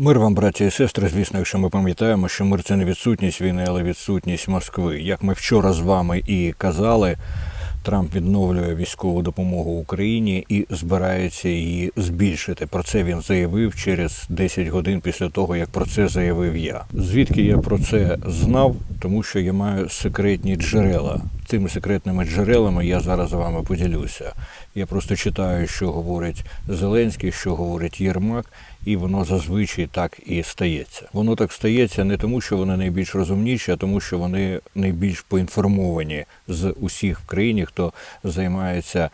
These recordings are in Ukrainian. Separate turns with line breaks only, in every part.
Мир вам, браті і сестри. Звісно, якщо ми пам'ятаємо, що мир це не відсутність війни, але відсутність Москви. Як ми вчора з вами і казали, Трамп відновлює військову допомогу Україні і збирається її збільшити. Про це він заявив через 10 годин після того, як про це заявив я. Звідки я про це знав? Тому що я маю секретні джерела. Цими секретними джерелами я зараз з вами поділюся. Я просто читаю, що говорить Зеленський, що говорить Єрмак, і воно зазвичай так і стається. Воно так стається не тому, що вони найбільш розумніші, а тому, що вони найбільш поінформовані з усіх в країні, хто займається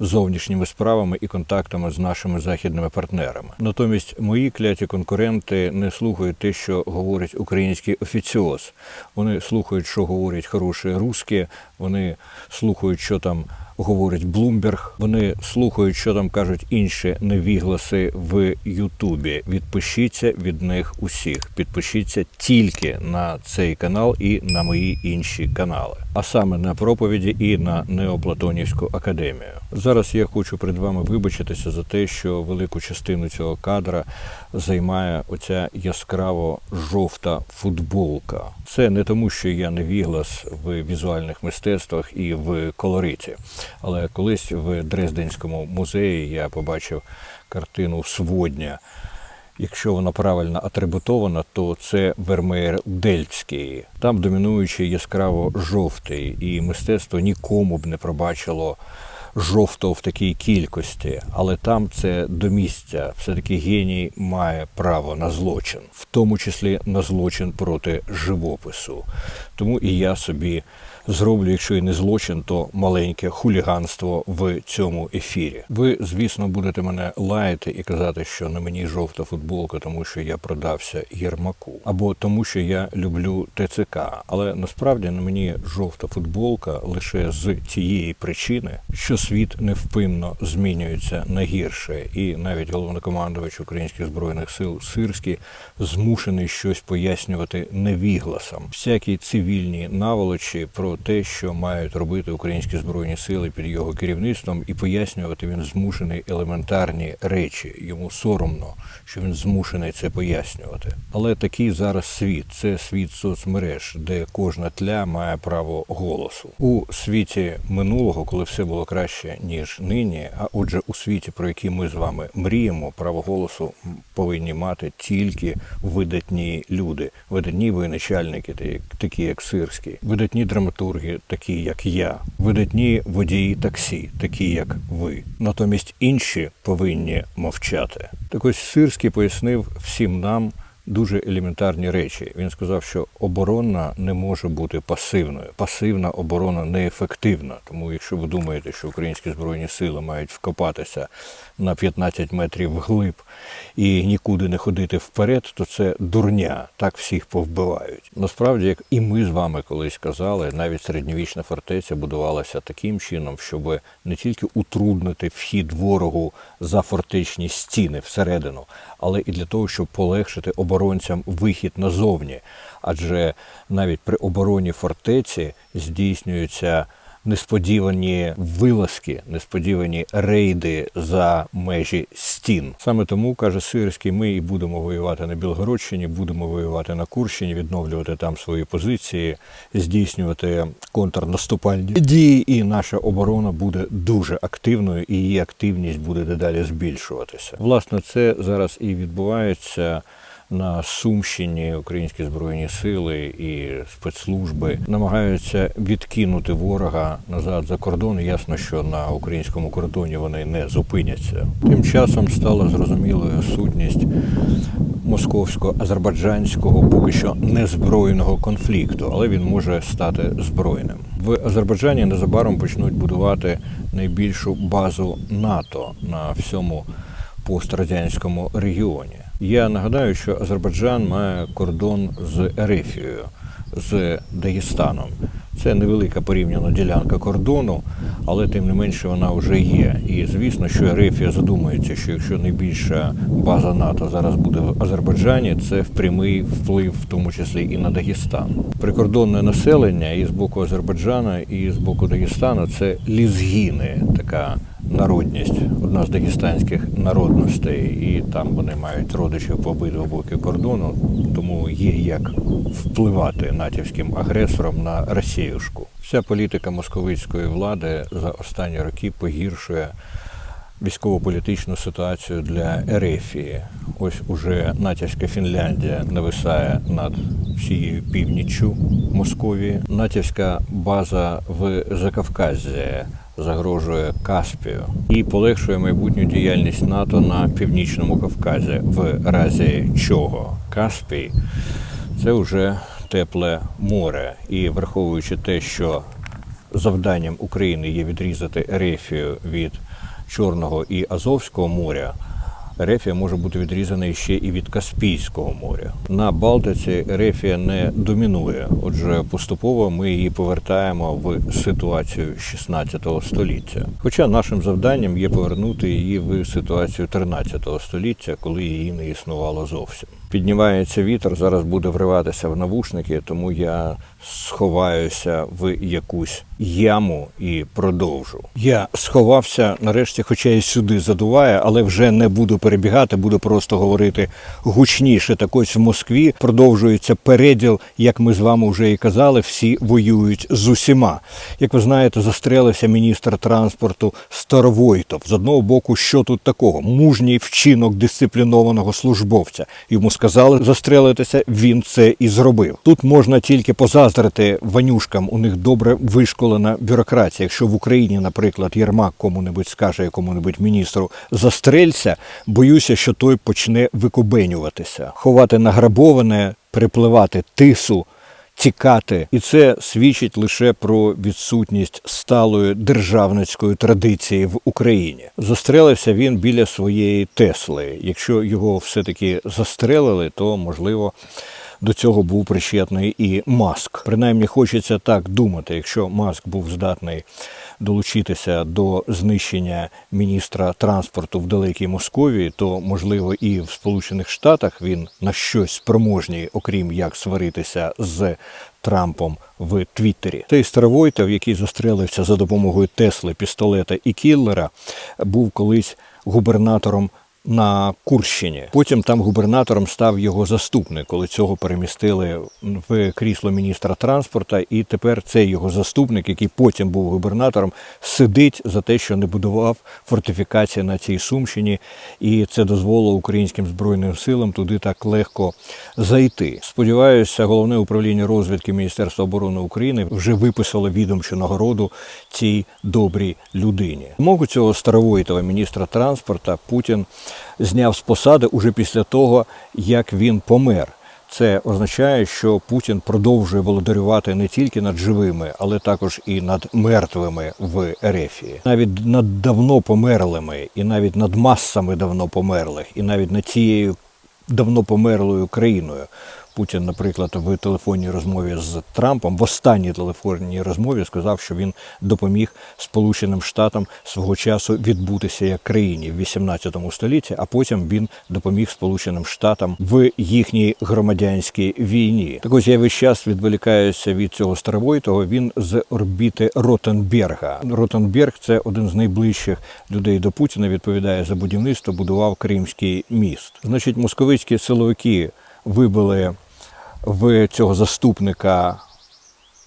зовнішніми справами і контактами з нашими західними партнерами. Натомість мої кляті конкуренти не слухають те, що говорить український офіціоз. Вони слухають, що говорять хороші русські, вони слухають, що там говорить Блумберг. Вони слухають, що там кажуть інші невігласи в Ютубі. Відпишіться від них усіх. Підпишіться тільки на цей канал і на мої інші канали, а саме на проповіді і на Неоплатонівську академію. Зараз я хочу перед вами вибачитися за те, що велику частину цього кадра займає оця яскраво жовта футболка. Це не тому, що я невіглас в візуальних мистецтвах і в колориті. Але колись в Дрезденському музеї я побачив картину Сводня. Якщо вона правильно атрибутована, то це Вермеєр Дельцький. Там домінуючий яскраво жовтий, і мистецтво нікому б не пробачило жовтого в такій кількості, але там це до місця. Все-таки геній має право на злочин, в тому числі на злочин проти живопису. Тому і я собі зроблю, якщо і не злочин, то маленьке хуліганство в цьому ефірі. Ви, звісно, будете мене лаяти і казати, що на мені жовта футболка, тому що я продався Єрмаку, або тому, що я люблю ТЦК. Але насправді на мені жовта футболка лише з тієї причини, що світ невпинно змінюється на гірше, і навіть головнокомандувач українських збройних сил Сирський змушений щось пояснювати невігласам. Всякі цивільні наволочі про те, що мають робити українські збройні сили під його керівництвом, і пояснювати він змушений елементарні речі. Йому соромно, що він змушений це пояснювати. Але такий зараз світ це світ соцмереж, де кожна тля має право голосу у світі минулого, коли все було краще ніж нині. А отже, у світі, про який ми з вами мріємо, право голосу повинні мати тільки видатні люди, видатні воєначальники, та- такі як Сирський, видатні драматурги, такі як я, видатні водії таксі, такі як ви. Натомість інші повинні мовчати. Так ось Сирський пояснив всім нам. Дуже елементарні речі. Він сказав, що оборона не може бути пасивною. Пасивна оборона неефективна. Тому, якщо ви думаєте, що українські збройні сили мають вкопатися на 15 метрів вглиб і нікуди не ходити вперед, то це дурня. Так всіх повбивають. Насправді, як і ми з вами колись казали, навіть середньовічна фортеця будувалася таким чином, щоб не тільки утруднити вхід ворогу за фортечні стіни всередину, але і для того, щоб полегшити оборонцям вихід назовні. Адже навіть при обороні фортеці здійснюються несподівані вилазки, несподівані рейди за межі стін. Саме тому каже Сирський, ми і будемо воювати на Білгородщині, будемо воювати на Курщині, відновлювати там свої позиції, здійснювати контрнаступальні дії, і наша оборона буде дуже активною, і її активність буде дедалі збільшуватися. Власне, це зараз і відбувається. На Сумщині українські збройні сили і спецслужби намагаються відкинути ворога назад за кордон. Ясно, що на українському кордоні вони не зупиняться. Тим часом стала зрозумілою сутність московсько-азербайджанського поки що незбройного конфлікту, але він може стати збройним. В Азербайджані незабаром почнуть будувати найбільшу базу НАТО на всьому пострадянському регіоні. Я нагадаю, що Азербайджан має кордон з Ерефією, з Дагестаном. Це невелика порівняна ділянка кордону, але тим не менше вона вже є. І звісно, що Ерефія задумується, що якщо найбільша база НАТО зараз буде в Азербайджані, це в прямий вплив, в тому числі і на Дагестан. Прикордонне населення і з боку Азербайджана, і з боку Дагестану це лізгіни, така народність, одна з дагестанських народностей, і там вони мають родичів по обидва боки кордону, тому є як впливати натівським агресором на Росіюшку. Вся політика московицької влади за останні роки погіршує військово-політичну ситуацію для Ерефії. Ось уже натівська Фінляндія нависає над всією північчю Московії. Натівська база в Закавказі загрожує Каспію і полегшує майбутню діяльність НАТО на північному Кавказі, в разі чого Каспій це вже тепле море. І враховуючи те, що завданням України є відрізати Ерефію від Чорного і Азовського моря. Ерефія може бути відрізана ще і від Каспійського моря. На Балтиці рефія не домінує. Отже, поступово ми її повертаємо в ситуацію 16 століття. Хоча нашим завданням є повернути її в ситуацію 13 століття, коли її не існувало зовсім. Піднімається вітер, зараз буде вриватися в навушники, тому я сховаюся в якусь яму і продовжу. Я сховався нарешті, хоча і сюди задуває, але вже не буду перебігати, буду просто говорити гучніше. Так ось в Москві продовжується переділ, як ми з вами вже і казали, всі воюють з усіма. Як ви знаєте, застрелився міністр транспорту Старовойтов. З одного боку, що тут такого? Мужній вчинок дисциплінованого службовця. Йому сказали застрелитися, він це і зробив. Тут можна тільки позаздрити ванюшкам. У них добре вишколена бюрократія. Якщо в Україні, наприклад, Єрмак кому-небудь скаже якому-небудь міністру застрелься, боюся, що той почне викобенюватися, ховати награбоване, припливати тису. Тікати, і це свідчить лише про відсутність сталої державницької традиції в Україні. Застрелився він біля своєї Тесли. Якщо його все-таки застрелили, то можливо до цього був причетний і Маск. Принаймні хочеться так думати, якщо Маск був здатний долучитися до знищення міністра транспорту в далекій Московії, то можливо і в Сполучених Штатах він на щось спроможній, окрім як сваритися з Трампом в Твіттері. Цей Старовойтов, який застрелився за допомогою Тесли, пістолета і кіллера, був колись губернатором на Курщині. Потім там губернатором став його заступник, коли цього перемістили в крісло міністра транспорту. І тепер цей його заступник, який потім був губернатором, сидить за те, що не будував фортифікації на цій Сумщині, і це дозволило українським збройним силам туди так легко зайти. Сподіваюся, головне управління розвідки Міністерства оборони України вже виписало відомчу нагороду цій добрій людині. Могу цього Старовойтова міністра транспорту Путін зняв з посади уже після того, як він помер. Це означає, що Путін продовжує володарювати не тільки над живими, але також і над мертвими в Ерефії, навіть над давно померлими, і навіть над масами давно померлих, і навіть над цією давно померлою країною. Путін, наприклад, в телефонній розмові з Трампом в останній телефонній розмові сказав, що він допоміг Сполученим Штатам свого часу відбутися як країні в 18 столітті, а потім він допоміг Сполученим Штатам в їхній громадянській війні. Так ось я весь час відволікаюся від цього Старовойтого. Він з орбіти Ротенберга. Ротенберг це один з найближчих людей до Путіна. Відповідає за будівництво, будував Кримський міст. Значить, московицькі силовики вибили в цього заступника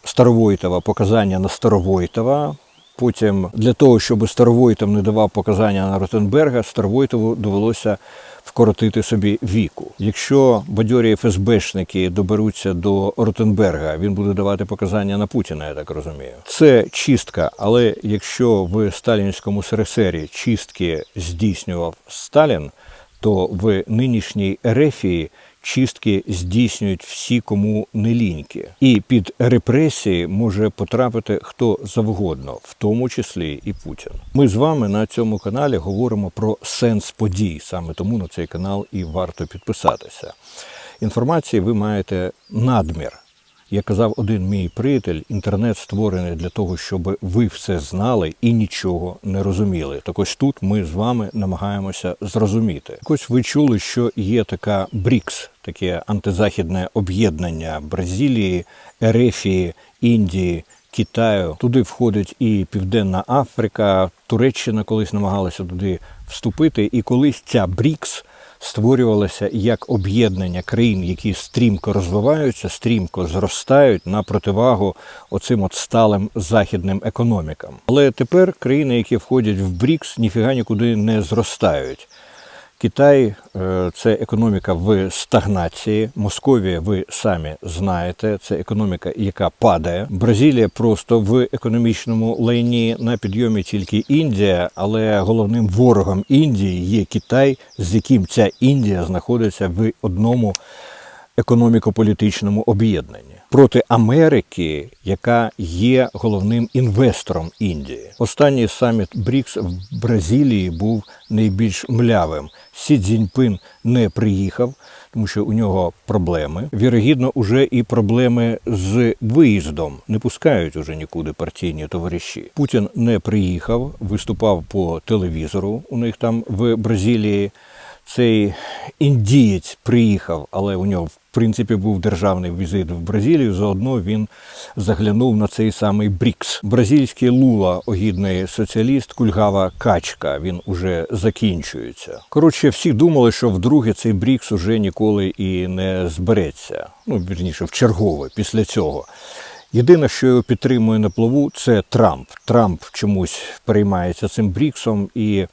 Старовойтова показання на Старовойтова. Потім для того, щоб Старовойтов не давав показання на Ротенберга, Старовойтову довелося вкоротити собі віку. Якщо бадьорі ФСБшники доберуться до Ротенберга, він буде давати показання на Путіна, я так розумію. Це чистка, але якщо в сталінському СРСРі чистки здійснював Сталін, то в нинішній Ерефії чистки здійснюють всі, кому не ліньки. І під репресії може потрапити хто завгодно, в тому числі і Путін. Ми з вами на цьому каналі говоримо про сенс подій. Саме тому на цей канал і варто підписатися. Інформації ви маєте надмір. Як казав один мій приятель, інтернет створений для того, щоб ви все знали і нічого не розуміли. Так ось тут ми з вами намагаємося зрозуміти. Так ось ви чули, що є така БРІКС, таке антизахідне об'єднання Бразилії, Ерефії, Індії, Китаю. Туди входить і Південна Африка, Туреччина колись намагалася туди вступити. І колись ця БРІКС створювалася як об'єднання країн, які стрімко розвиваються, стрімко зростають на противагу оцим от сталим західним економікам. Але тепер країни, які входять в БРІКС, ніфіга нікуди не зростають. Китай е, це економіка в стагнації. Московія, ви самі знаєте, це економіка, яка падає. Бразилія просто в економічному лайні на підйомі тільки Індія, але головним ворогом Індії є Китай, з яким ця Індія знаходиться в одному економіко-політичному об'єднанні проти Америки, яка є головним інвестором Індії. Останній саміт БРІКС в Бразилії був найбільш млявим. Сі Цзіньпин не приїхав, тому що у нього проблеми. Вірогідно, уже і проблеми з виїздом. Не пускають уже нікуди партійні товариші. Путін не приїхав, виступав по телевізору. У них там в Бразилії. Цей індієць приїхав, але у нього принципі був державний візит в Бразилію. Заодно він заглянув на цей самий Брікс. Бразильський Лула, огідний соціаліст, кульгава качка. Він уже закінчується. Коротше, всі думали, що вдруге цей Брікс уже ніколи і не збереться. Ну вірніше, в чергове після цього. Єдине, що його підтримує на плаву, це Трамп. Трамп чомусь переймається цим Бріксом і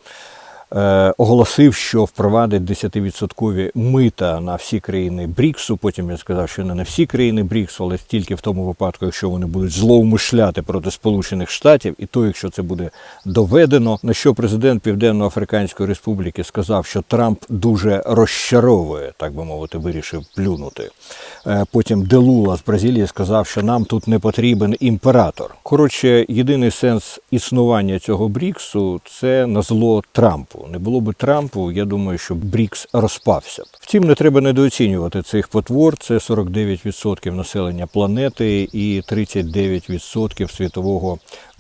оголосив, що впровадить 10% мита на всі країни Бріксу. Потім він сказав, що не на всі країни Бріксу, але тільки в тому випадку, якщо вони будуть зловмишляти проти Сполучених Штатів, і то, якщо це буде доведено, на що президент Південно-Африканської Республіки сказав, що Трамп дуже розчаровує, так би мовити, вирішив плюнути. Е, Потім Делула з Бразилії сказав, що нам тут не потрібен імператор. Коротше, єдиний сенс існування цього Бріксу це на зло Трампу. Не було би Трампу, я думаю, що Брікс розпався б. Втім, не треба недооцінювати цих потвор. Це 49% населення планети і 39% світового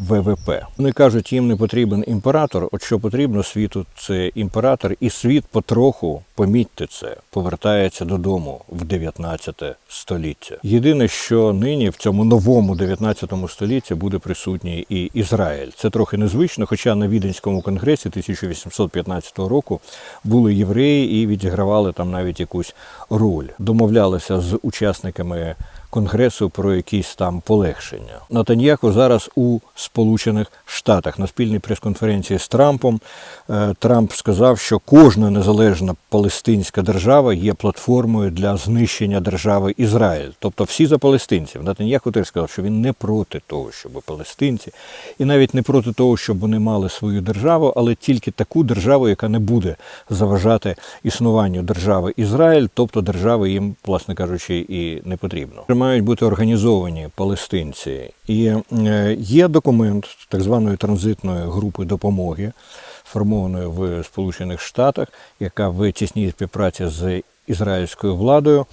ВВП. Вони кажуть, їм не потрібен імператор. От що потрібно світу, це імператор, і світ потроху, помітьте це, повертається додому в 19 століття. Єдине, що нині в цьому новому 19 столітті буде присутній і Ізраїль. Це трохи незвично, хоча на Віденському конгресі 1815 року були євреї і відігравали там навіть якусь роль. Домовлялися з учасниками конгресу про якісь там полегшення. Натаньяху зараз у Сполучених Штатах на спільній прес-конференції з Трампом е, Трамп сказав, що кожна незалежна палестинська держава є платформою для знищення держави Ізраїль. Тобто всі за палестинців. Натаньяху теж сказав, що він не проти того, щоб палестинці, і навіть не проти того, щоб вони мали свою державу, але тільки таку державу, яка не буде заважати існуванню держави Ізраїль, тобто держави їм, власне кажучи, і не потрібно. Мають бути організовані палестинці, і е, є документ так званої транзитної групи допомоги, сформованої в Сполучених Штатах, яка в тісній співпраці з ізраїльською владою.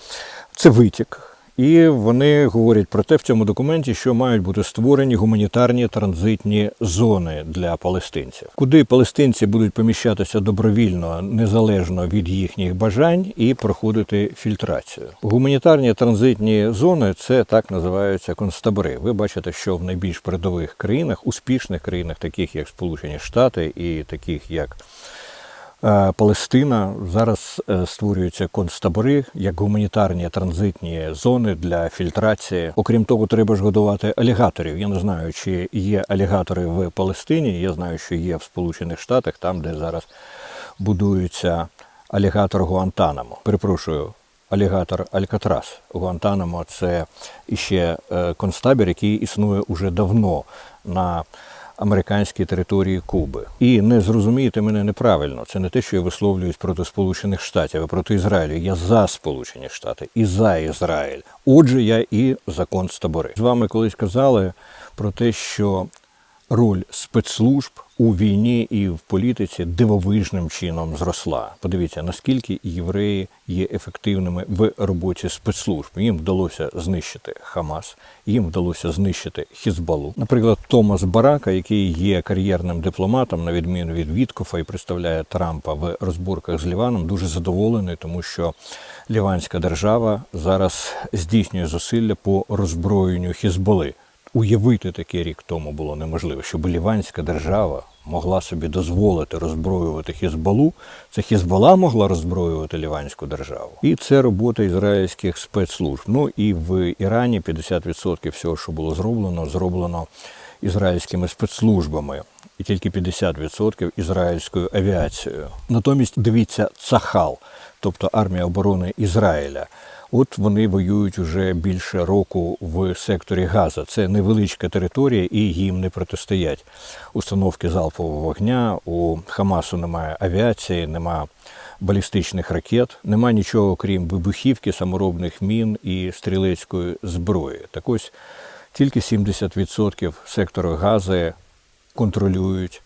Це витік. І вони говорять про те в цьому документі, що мають бути створені гуманітарні транзитні зони для палестинців, куди палестинці будуть поміщатися добровільно, незалежно від їхніх бажань, і проходити фільтрацію. Гуманітарні транзитні зони це так називаються концтабори. Ви бачите, що в найбільш передових країнах, успішних країнах, таких як Сполучені Штати і таких як Палестина зараз е, створюються концтабори як гуманітарні транзитні зони для фільтрації. Окрім того, треба ж годувати алігаторів. Я не знаю, чи є алігатори в Палестині. Я знаю, що є в Сполучених Штатах, там де зараз будується алігатор Гуантанамо. Перепрошую. Алігатор Алькатрас Гуантанамо це іще е, концтабір, який існує уже давно на американській території Куби. І не зрозумієте мене неправильно. Це не те, що я висловлююсь проти Сполучених Штатів, а проти Ізраїлю. Я за Сполучені Штати і за Ізраїль. Отже, я і закон з табори З вами колись казали про те, що роль спецслужб у війні і в політиці дивовижним чином зросла. Подивіться, наскільки євреї є ефективними в роботі спецслужб. Їм вдалося знищити Хамас, їм вдалося знищити Хізбалу. Наприклад, Томас Барака, який є кар'єрним дипломатом, на відміну від Віткофа і представляє Трампа в розборках з Ліваном, дуже задоволений, тому що Ліванська держава зараз здійснює зусилля по роззброєнню Хізбали. Уявити таке рік тому було неможливо, щоб Ліванська держава могла собі дозволити роззброювати Хізбалу. Це Хізбала могла роззброювати Ліванську державу. І це робота ізраїльських спецслужб. Ну і в Ірані 50% всього, що було зроблено, зроблено ізраїльськими спецслужбами. І тільки 50% ізраїльською авіацією. Натомість дивіться Цахал, тобто армія оборони Ізраїля. От вони воюють уже більше року в секторі Газа. Це невеличка територія, і їм не протистоять. Установки залпового вогня у Хамасу немає авіації, немає балістичних ракет, немає нічого крім вибухівки, саморобних мін і стрілецької зброї. Так ось тільки 70% сектору Гази контролюють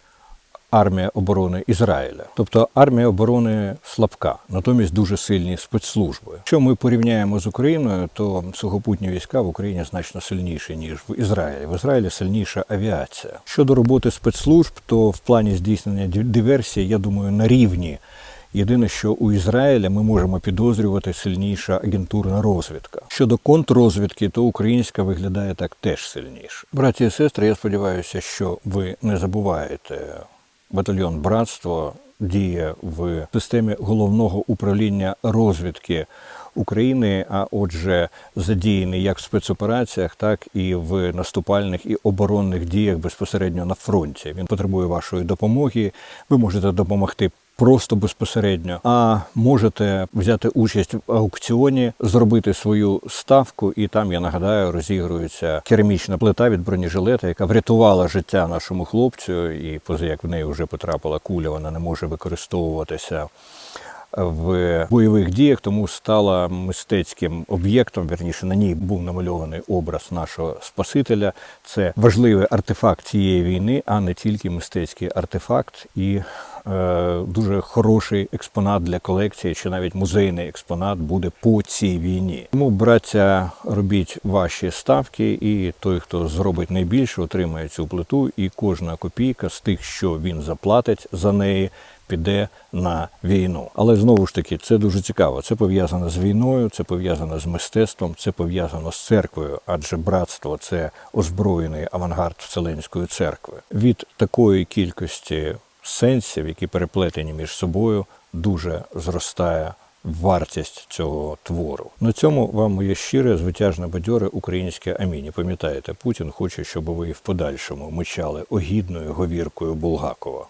армія оборони Ізраїля. Тобто армія оборони слабка, натомість дуже сильні спецслужби. Якщо ми порівняємо з Україною, то сухопутні війська в Україні значно сильніші ніж в Ізраїлі. В Ізраїлі сильніша авіація. Щодо роботи спецслужб, то в плані здійснення ді- диверсії, я думаю, на рівні. Єдине, що у Ізраїля ми можемо підозрювати сильніша агентурна розвідка. Щодо контррозвідки, то українська виглядає так теж сильніше. Браті і сестри, я сподіваюся, що ви не забуваєте батальйон братство діє в системі головного управління розвідки України, а отже, задіяний як в спецопераціях, так і в наступальних і оборонних діях безпосередньо на фронті. Він потребує вашої допомоги. Ви можете допомогти. Просто безпосередньо, а можете взяти участь в аукціоні, зробити свою ставку, і там я нагадаю, розігрується керамічна плита від бронежилета, яка врятувала життя нашому хлопцю. І поза як в неї вже потрапила куля, вона не може використовуватися в бойових діях, тому стала мистецьким об'єктом. Верніше на ній був намальований образ нашого Спасителя. Це важливий артефакт цієї війни, а не тільки мистецький артефакт і е, дуже хороший експонат для колекції, чи навіть музейний експонат буде по цій війні. Тому, браття, робіть ваші ставки, і той, хто зробить найбільше, отримає цю плиту, і кожна копійка з тих, що він заплатить за неї піде на війну. Але знову ж таки, це дуже цікаво. Це пов'язано з війною, це пов'язано з мистецтвом, це пов'язано з церквою, адже братство це озброєний авангард Вселенської церкви. Від такої кількості сенсів, які переплетені між собою, дуже зростає. Вартість цього твору на цьому вам моє щире, звитяжне бадьоре українське аміні. Пам'ятаєте, Путін хоче, щоб ви в подальшому мичали огідною говіркою Булгакова.